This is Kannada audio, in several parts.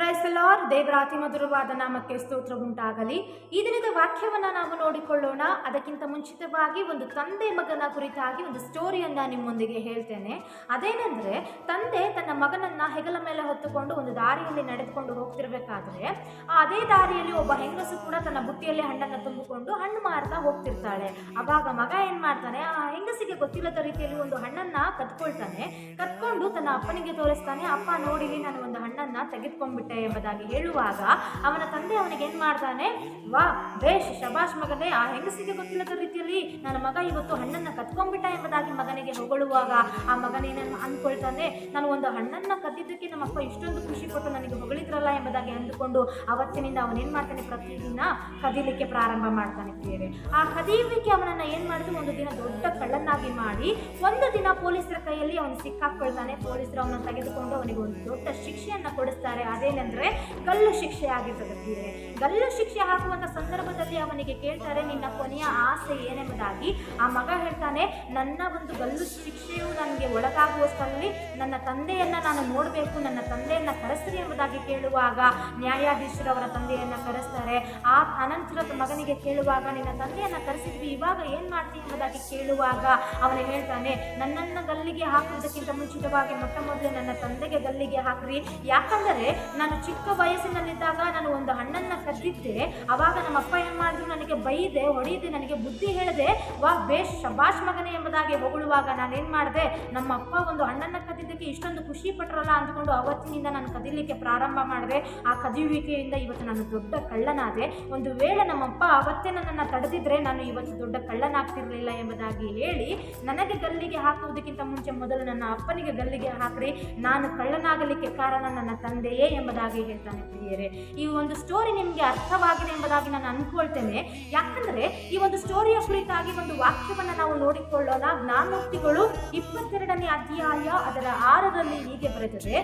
ಪ್ರೈಸ್ ಲಾರ್ಡ್ ದೇವರ ಅತಿ ಮಧುರವಾದ ನಾಮಕ್ಕೆ ಸ್ತೋತ್ರ ಉಂಟಾಗಲಿ. ಈ ದಿನದ ವಾಕ್ಯವನ್ನ ನಾವು ನೋಡಿಕೊಳ್ಳೋಣ. ಅದಕ್ಕಿಂತ ಮುಂಚಿತವಾಗಿ ಒಂದು ತಂದೆ ಮಗನ ಕುರಿತಾಗಿ ಒಂದು ಸ್ಟೋರಿಯನ್ನ ನಿಮ್ಮೊಂದಿಗೆ ಹೇಳ್ತೇನೆ. ಅದೇನೆಂದರೆ, ತಂದೆ ತನ್ನ ಮಗನನ್ನ ಹೆಗಲ ಮೇಲೆ ಹೊತ್ತುಕೊಂಡು ಒಂದು ದಾರಿಯಲ್ಲಿ ನಡೆದುಕೊಂಡು ಹೋಗ್ತಿರ್ಬೇಕಾದ್ರೆ, ಆ ಅದೇ ದಾರಿಯಲ್ಲಿ ಒಬ್ಬ ಹೆಂಗಸು ಕೂಡ ತನ್ನ ಬುಟ್ಟಿಯಲ್ಲಿ ಹಣ್ಣನ್ನು ತುಂಬಿಕೊಂಡು ಹಣ್ಣು ಮಾರ್ತಾ ಹೋಗ್ತಿರ್ತಾಳೆ. ಅವಾಗ ಮಗ ಏನು ಮಾಡ್ತಾನೆ, ಆ ಹೆಂಗಸಿಗೆ ಗೊತ್ತಿಲ್ಲದ ರೀತಿಯಲ್ಲಿ ಒಂದು ಹಣ್ಣನ್ನ ಕತ್ಕೊಳ್ತಾನೆ ಕತ್ಕೊಂಡು ತನ್ನ ಅಪ್ಪನಿಗೆ ತೋರಿಸ್ತಾನೆ, ಅಪ್ಪ ನೋಡಿಲಿ, ನಾನು ಒಂದು ಹಣ್ಣನ್ನ ತೆಗೆದುಕೊಂಡ್ಬಿಟ್ಟೆ ಎಂಬುದಾಗಿ ಹೇಳುವಾಗ ಅವನ ತಂದೆ ಅವನಿಗೆ ಏನ್ ಮಾಡ್ತಾನೆ ವಾ ಬೇಷ್, ಶಬಾಷ್ ಮಗನೇ, ಆ ಹೆಂಗಸಿಗೆ ಗೊತ್ತಿಲ್ಲದ ರೀತಿಯಲ್ಲಿ ನನ್ನ ಮಗ ಇವತ್ತು ಹಣ್ಣನ್ನ ಕತ್ಕೊಂಡ್ಬಿಟ್ಟ ಎಂಬುದಾಗಿ ಮಗನಿಗೆ ಹೊಗಳುವಾಗ ಆ ಮಗನೇನನ್ನು ಅಂದ್ಕೊಳ್ತಾನೆ, ನಾನು ಒಂದು ಹಣ್ಣನ್ನು ಕದ್ದಿದ್ದಕ್ಕೆ ನಮ್ಮಪ್ಪ ಇಷ್ಟೊಂದು ಖುಷಿ ಪಟ್ಟು ನನಗೆ ಹೊಗಳಿದ್ರಲ್ಲ ಎಂಬುದಾಗಿ ಅಂದುಕೊಂಡು ಅವತ್ತಿನಿಂದ ಅವನೇನು ಮಾಡ್ತಾನೆ, ಪ್ರತಿದಿನ ಕದೀಲಿಕ್ಕೆ ಪ್ರಾರಂಭ ಮಾಡ್ತಾನೆ ಪ್ರಿಯರೇ ಆ ಕದಿಯುವಿಕೆ ಅವನನ್ನು ಏನು ಮಾಡಿದ್ರು, ಒಂದು ದಿನ ದೊಡ್ಡ ಕಳ್ಳನ್ನಾಗಿ ಮಾಡಿ, ಒಂದು ದಿನ ಪೊಲೀಸರ ಕೈಯಲ್ಲಿ ಅವನು ಸಿಕ್ಕಾಕ್ಕೊಳ್ತಾನೆ. ಪೊಲೀಸರು ಅವನನ್ನು ತೆಗೆದುಕೊಂಡು ಅವನಿಗೆ ಒಂದು ದೊಡ್ಡ ಶಿಕ್ಷೆಯನ್ನ ಕೊಡಿಸ್ತಾರೆ. ಅದೇನೆಂದರೆ ಗಲ್ಲು ಶಿಕ್ಷೆ ಆಗಿರ್ತದೆ ಪ್ರಿಯರೇ ಗಲ್ಲು ಶಿಕ್ಷೆ ಹಾಕುವಂಥ ಸಂದರ್ಭದಲ್ಲಿ ಅವನಿಗೆ ಕೇಳ್ತಾರೆ, ನಿನ್ನ ಕೊನೆಯ ಆಸೆ ಏನೆಂಬುದಾಗಿ? ಆ ಮಗ ಹೇಳ್ತಾನೆ, ನನ್ನ ಒಂದು ಗಲ್ಲು ಶಿಕ್ಷೆಯು ನನಗೆ ಒಳಗಾಗುವಷ್ಟರಲ್ಲಿ ನನ್ನ ತಂದೆಯನ್ನು ನಾನು ನೋಡಬೇಕು, ನನ್ನ ತಂದೆಯನ್ನು ಕರೆಸ್ರಿ ಎಂಬುದಾಗಿ ಕೇಳುವಾಗ ನ್ಯಾಯಾಧೀಶರವರ ತಂದೆಯನ್ನು ಕರೆಸ್ತಾರೆ. ಆ ಅನಂತರ ಮಗನಿಗೆ ಕೇಳುವಾಗ ನಿನ್ನ ತಂದೆಯನ್ನು ಕರೆಸಿದ್ವಿ, ಇವಾಗ ಏನು ಮಾಡ್ತೀನಿ ಎಂಬುದಾಗಿ ಕೇಳುವಾಗ ಅವನು ಹೇಳ್ತಾನೆ, ನನ್ನನ್ನು ಗಲ್ಲಿಗೆ ಹಾಕುವುದಕ್ಕಿಂತ ಮುಂಚಿತವಾಗಿ ಮೊಟ್ಟ ಮೊದಲೇ ನನ್ನ ತಂದೆಗೆ ಗಲ್ಲಿಗೆ ಹಾಕ್ರಿ. ಯಾಕಂದರೆ ನಾನು ಚಿಕ್ಕ ವಯಸ್ಸಿನಲ್ಲಿದ್ದಾಗ ನಾನು ಒಂದು ಹಣ್ಣನ್ನು ಕದ್ದಿದ್ದೆ, ಅವಾಗ ನಮ್ಮ ಅಪ್ಪ ಏನು ಮಾಡಿದ್ರು, ನನಗೆ ಬೈದೆ, ಹೊಡೆಯದೆ, ನನಗೆ ಬುದ್ಧಿ ಹೇಳಿದೆ ವಾ ಬೇಷ್, ಶಬಾಷ್ ಮಗನೇ ಎಂಬುದಾಗಿ ಹೊಗಳುವಾಗ ನಾನೇನು ಮಾಡಿದೆ ನಮ್ಮ ಅಪ್ಪ ಒಂದು ಅಣ್ಣನ ಕದಿದ್ದಕ್ಕೆ ಇಷ್ಟೊಂದು ಖುಷಿ ಪಟ್ರಲ್ಲ ಅಂದ್ಕೊಂಡು ಅವತ್ತಿನಿಂದ ನಾನು ಕದಿಲಿಕ್ಕೆ ಪ್ರಾರಂಭ ಮಾಡಿದೆ. ಆ ಕದಿಯುವಿಕೆಯಿಂದ ಇವತ್ತು ನಾನು ದೊಡ್ಡ ಕಳ್ಳನಾದೆ. ಒಂದು ವೇಳೆ ನಮ್ಮ ಅಪ್ಪ ಅವತ್ತೇ ನನ್ನನ್ನು ತಡೆದಿದ್ರೆ ನಾನು ಇವತ್ತು ದೊಡ್ಡ ಕಳ್ಳನಾಗ್ತಿರಲಿಲ್ಲ ಎಂಬುದಾಗಿ ಹೇಳಿ ನನಗೆ ಗಲ್ಲಿಗೆ ಹಾಕುವುದಕ್ಕಿಂತ ಮುಂಚೆ ಮೊದಲು ನನ್ನ ಅಪ್ಪನಿಗೆ ಗಲ್ಲಿಗೆ ಹಾಕ್ರಿ. ನಾನು ಕಳ್ಳನಾಗಲಿಕ್ಕೆ ಕಾರಣ ನನ್ನ ತಂದೆಯೇ ಎಂಬುದಾಗಿ ಹೇಳ್ತಾನೆ ಪ್ರಿಯರೇ. ಈ ಒಂದು ಸ್ಟೋರಿ ನಿಮಗೆ ಅರ್ಥವಾಗಿದೆ ಎಂಬುದಾಗಿ ನಾನು ಅಂದ್ಕೊಳ್ತೇನೆ ಯಾಕಂದ್ರೆ ಈ ಒಂದು ಸ್ಟೋರಿಯ ಕುರಿತಾಗಿ ಒಂದು ವಾಕ್ಯವನ್ನು ನಾವು ನೋಡಿಕೊಳ್ಳೋಣ ಜ್ಞಾನೋಕ್ತಿಗಳು ಇಪ್ಪತ್ತೆರಡನೇ ಅಧ್ಯಾಯ ಅದರ ಆರರಲ್ಲಿ ಹೀಗೆ ಬರೆದಿದೆ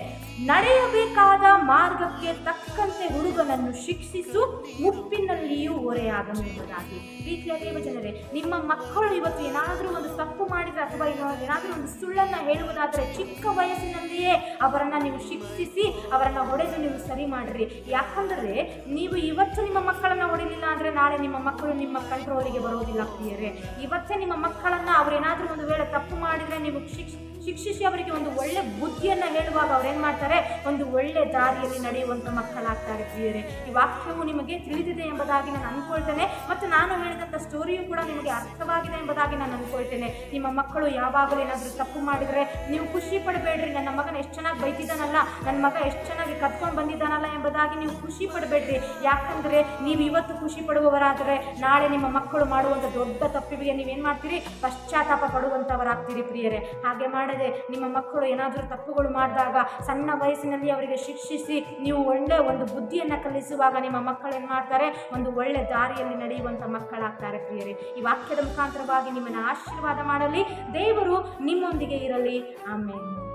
ನಡೆಯಬೇಕಾದ ಮಾರ್ಗಕ್ಕೆ ತಕ್ಕಂತೆ ಹುಡುಗನನ್ನು ಶಿಕ್ಷಿಸು ಮುಪ್ಪಿನಲ್ಲಿಯೂ ಓರೆಯಾಗನು ಎಂಬುದಾಗಿ. ಪ್ರೀತಿಯ ದೇವಜನರೇ, ನಿಮ್ಮ ಮಕ್ಕಳು ಇವತ್ತು ಏನಾದರೂ ಒಂದು ತಪ್ಪು ಮಾಡಿದ್ರೆ ಅಥವಾ ಏನಾದರೂ ಒಂದು ಸುಳ್ಳನ್ನ ಹೇಳುವುದಾದರೆ ಚಿಕ್ಕ ವಯಸ್ಸಿನಲ್ಲಿಯೇ ಅವರನ್ನು ನೀವು ಶಿಕ್ಷಿಸಿ, ಅವರನ್ನು ಹೊಡೆದು ನೀವು ಸರಿ ಮಾಡ್ರಿ. ಯಾಕಂದರೆ ನೀವು ಇವತ್ತು ನಿಮ್ಮ ಮಕ್ಕಳನ್ನ ಹೊಡಿಲಿಲ್ಲ ಅಂದ್ರೆ ನಾಳೆ ನಿಮ್ಮ ಮಕ್ಕಳು ನಿಮ್ಮ ಕಂಟ್ರೋಲಿಗೆ ಬರೋದಿಲ್ಲ ಪ್ರಿಯರೇ. ಇವತ್ತೇ ನಿಮ್ಮ ಮಕ್ಕಳನ್ನ ಅವರೇನಾದರೂ ಒಂದು ವೇಳೆ ತಪ್ಪು ಮಾಡಿದ್ರೆ ನೀವು ಶಿಕ್ಷ ಶಿಕ್ಷಿಸಿ ಅವರಿಗೆ ಒಂದು ಒಳ್ಳೆ ಬುದ್ಧಿಯನ್ನ ಹೇಳುವಾಗ ಅವ್ರೇನ್ ಮಾಡ್ತಾರೆ? ಒಂದು ಒಳ್ಳೆ ದಾರಿಯಲ್ಲಿ ನಡೆಯುವಂತ ಮಕ್ಕಳಾಗ್ತಾರೆ ಪ್ರಿಯರೇ. ಈ ವಾಕ್ಯವು ನಿಮಗೆ ತಿಳಿದಿದೆ ಎಂಬುದಾಗಿ ನಾನು ಅಂದ್ಕೊಳ್ತೇನೆ ಮತ್ತು ನಾನು ಹೇಳಿದಂಥ ಸ್ಟೋರಿಯು ಕೂಡ ನಿಮಗೆ ಅರ್ಥವಾಗಿದೆ ಎಂಬುದಾಗಿ ನಾನು ಅಂದ್ಕೊಳ್ತೇನೆ ನಿಮ್ಮ ಮಕ್ಕಳು ಯಾವಾಗಲೂ ಏನಾದರೂ ತಪ್ಪು ಮಾಡಿದ್ರೆ ನೀವು ಖುಷಿ ಪಡಬೇಡ್ರಿ. ನನ್ನ ಮಗನ ಎಷ್ಟು ಚೆನ್ನಾಗಿ ಬೈತಿದ್ದಾನಲ್ಲ ನನ್ನ ಮಗ ಎಷ್ಟು ಚೆನ್ನಾಗಿ ಕತ್ಕೊಂಡು ಬಂದಿದ್ದಾನಲ್ಲ ಎಂಬುದಾಗಿ ನೀವು ಖುಷಿ ಪಡಬೇಡ್ರಿ. ಯಾಕಂದ್ರೆ ನೀವು ಇವತ್ತು ಖುಷಿ ಪಡುವವರಾದರೆ ನಾಳೆ ನಿಮ್ಮ ಮಕ್ಕಳು ಮಾಡುವಂಥ ದೊಡ್ಡ ತಪ್ಪಿಗೆ ನೀವೇನು ಮಾಡ್ತೀರಿ? ಪಶ್ಚಾತ್ತಾಪ ಪಡುವಂಥವರಾಗ್ತೀರಿ ಪ್ರಿಯರೇ. ಹಾಗೆ ಮಾಡದೆ ನಿಮ್ಮ ಮಕ್ಕಳು ಏನಾದರೂ ತಪ್ಪುಗಳು ಮಾಡಿದಾಗ ಸಣ್ಣ ವಯಸ್ಸಿನಲ್ಲಿ ಅವರಿಗೆ ಶಿಕ್ಷಿಸಿ ನೀವು ಒಳ್ಳೆ ಒಂದು ಬುದ್ಧಿಯನ್ನು ಕಲಿಸುವಾಗ ನಿಮ್ಮ ಮಕ್ಕಳು ಏನು ಮಾಡ್ತಾರೆ? ಒಂದು ಒಳ್ಳೆ ದಾರಿಯಲ್ಲಿ ನಡೆಯುವಂಥ ಮಕ್ಕಳಾಗ್ತಾರೆ ಪ್ರಿಯರೇ. ಈ ವಾಕ್ಯದ ಮುಖಾಂತರವಾಗಿ ನಿಮ್ಮನ್ನು ಆಶೀರ್ವಾದ ಮಾಡಲಿ. ದೇವರು ನಿಮ್ಮೊಂದಿಗೆ ಇರಲಿ. ಆಮೇಲೆ